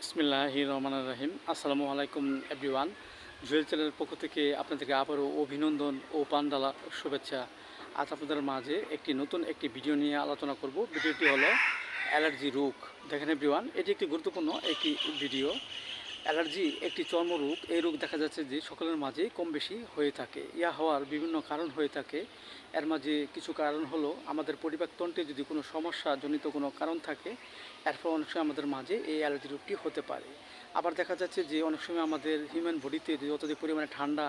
বিসমিল্লাহ রহমান রাহিম। আসসালামু আলাইকুম, এভরিওয়ান। জুয়েল চ্যানেলের পক্ষ থেকে আপনাদেরকে আবারও অভিনন্দন ও পান্ডালা শুভেচ্ছা। আজ আপনাদের মাঝে একটি নতুন একটি ভিডিও নিয়ে আলোচনা করব। ভিডিওটি হলো অ্যালার্জি রোগ। দেখেন, এভরিওয়ান, এটি একটি গুরুত্বপূর্ণ একটি ভিডিও। অ্যালার্জি একটি চর্মরোগ। এই রোগ দেখা যাচ্ছে যে সকলের মাঝে কম বেশি হয়ে থাকে। ইয়া হওয়ার বিভিন্ন কারণ হয়ে থাকে। এর মাঝে কিছু কারণ হলো, আমাদের পরিপাকতন্ত্রে যদি কোনো সমস্যা জনিত কোনো কারণ থাকে, এর ফলে অনেক সময় আমাদের মাঝে এই অ্যালার্জি রোগটি হতে পারে। আবার দেখা যাচ্ছে যে অনেক সময় আমাদের হিউম্যান বডিতে যদি অত্যধিক পরিমাণে ঠান্ডা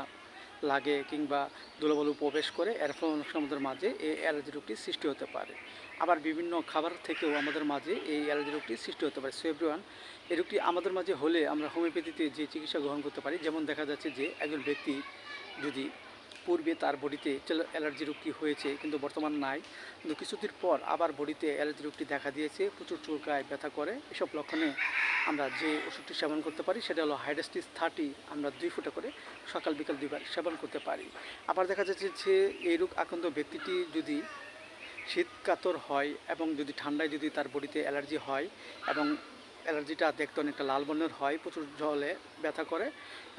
লাগে কিংবা ধুলোবালু প্রবেশ করে, এর ফলে আমাদের মাঝে এই অ্যালার্জি রোগটি সৃষ্টি হতে পারে। আবার বিভিন্ন খাবার থেকেও আমাদের মাঝে এই অ্যালার্জি রোগটি সৃষ্টি হতে পারে। সেভরিওয়ান এই রোগটি আমাদের মাঝে হলে আমরা হোমিওপ্যাথিতে যে চিকিৎসা গ্রহণ করতে পারি। যেমন দেখা যাচ্ছে যে একজন ব্যক্তি যদি পূর্বে তার বডিতে অ্যালার্জি রোগটি হয়েছে, কিন্তু বর্তমান নাই। কিন্তু কিছুদিন পর আবার বডিতে অ্যালার্জি রোগটি দেখা দিয়েছে, প্রচুর চুলকায়, ব্যথা করে। এসব লক্ষণে আমরা যে ওষুধটি সেবন করতে পারি, সেটা হলো হাইডাস্টিস থার্টি আমরা দুই ফুটা করে সকাল, বিকাল দুইবার সেবন করতে পারি। আবার দেখা যাচ্ছে যে এই রোগ আক্রান্ত ব্যক্তিটি যদি শীত কাতর হয় এবং যদি ঠান্ডায় যদি তার বডিতে অ্যালার্জি হয় এবং অ্যালার্জিটা দেখতে অনেকটা লাল বর্ণের হয়, প্রচুর জলে ব্যথা করে।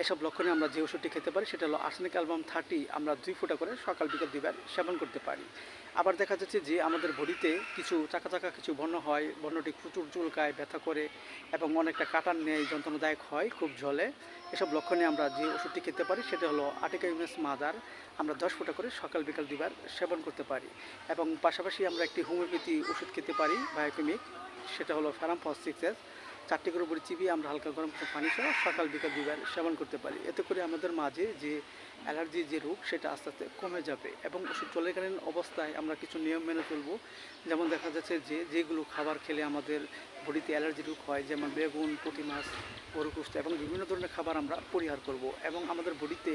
এসব লক্ষণে আমরা যে ওষুধটি খেতে পারি সেটা হলো আর্সেনিক অ্যালবাম থার্টি আমরা দুই ফুটা করে সকাল বিকাল দুইবার সেবন করতে পারি। আবার দেখা যাচ্ছে যে আমাদের বডিতে কিছু চাকা চাকা কিছু বর্ণ হয়, বর্ণটি প্রচুর চুলকায়, ব্যথা করে এবং অনেকটা কাটার নেই যন্ত্রণাদায়ক হয় খুব জলে। এসব লক্ষণে আমরা যে ওষুধটি খেতে পারি সেটা হলো আটিকা মাদার আমরা দশ ফুটা করে সকাল বিকাল দুইবার সেবন করতে পারি এবং পাশাপাশি আমরা একটি হোমিওপ্যাথি ওষুধ খেতে পারি, বায়োকেমিক, সেটা হলো ফ্যারাম ফস সিক্সেস চারটি করে উপরে চিবিয়ে আমরা হালকা গরম পানি সহ সকাল বিকাল দুইবার সেবন করতে পারি। এতে করে আমাদের মাঝে যে অ্যালার্জি যে রোগ, সেটা আস্তে আস্তে কমে যাবে এবং ওষুধ চলাকালীন অবস্থায় আমরা কিছু নিয়ম মেনে চলবো। যেমন দেখা যাচ্ছে যে, যেগুলো খাবার খেলে আমাদের বডিতে অ্যালার্জি রোগ হয়, যেমন বেগুন, পুঁটি মাছ গরুকুষ্ঠ এবং বিভিন্ন ধরনের খাবার আমরা পরিহার করব এবং আমাদের বডিতে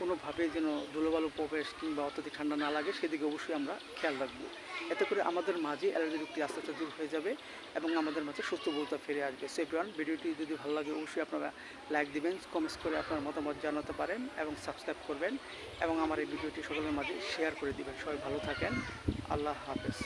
কোনোভাবে যেন ধুলোবালু প্রবেশ কিংবা অত্যধিক ঠান্ডা না লাগে, সেদিকে অবশ্যই আমরা খেয়াল রাখব। এতে করে আমাদের মাঝে অ্যালার্জি রোগটি আস্তে আস্তে দূর হয়ে যাবে এবং আমাদের মাঝে সুস্থ বলতা ফিরে আসবে। সেপ্রান ভিডিওটি যদি ভালো লাগে, অবশ্যই আপনারা লাইক দিবেন কমেন্টস করে আপনার মতামত জানাতে পারেন এবং সাবস্ক্রাইব করবেন এবং আমার এই ভিডিওটি সকলের মাঝে শেয়ার করে দিবেন। সবাই ভালো থাকেন, আল্লাহ হাফেজ।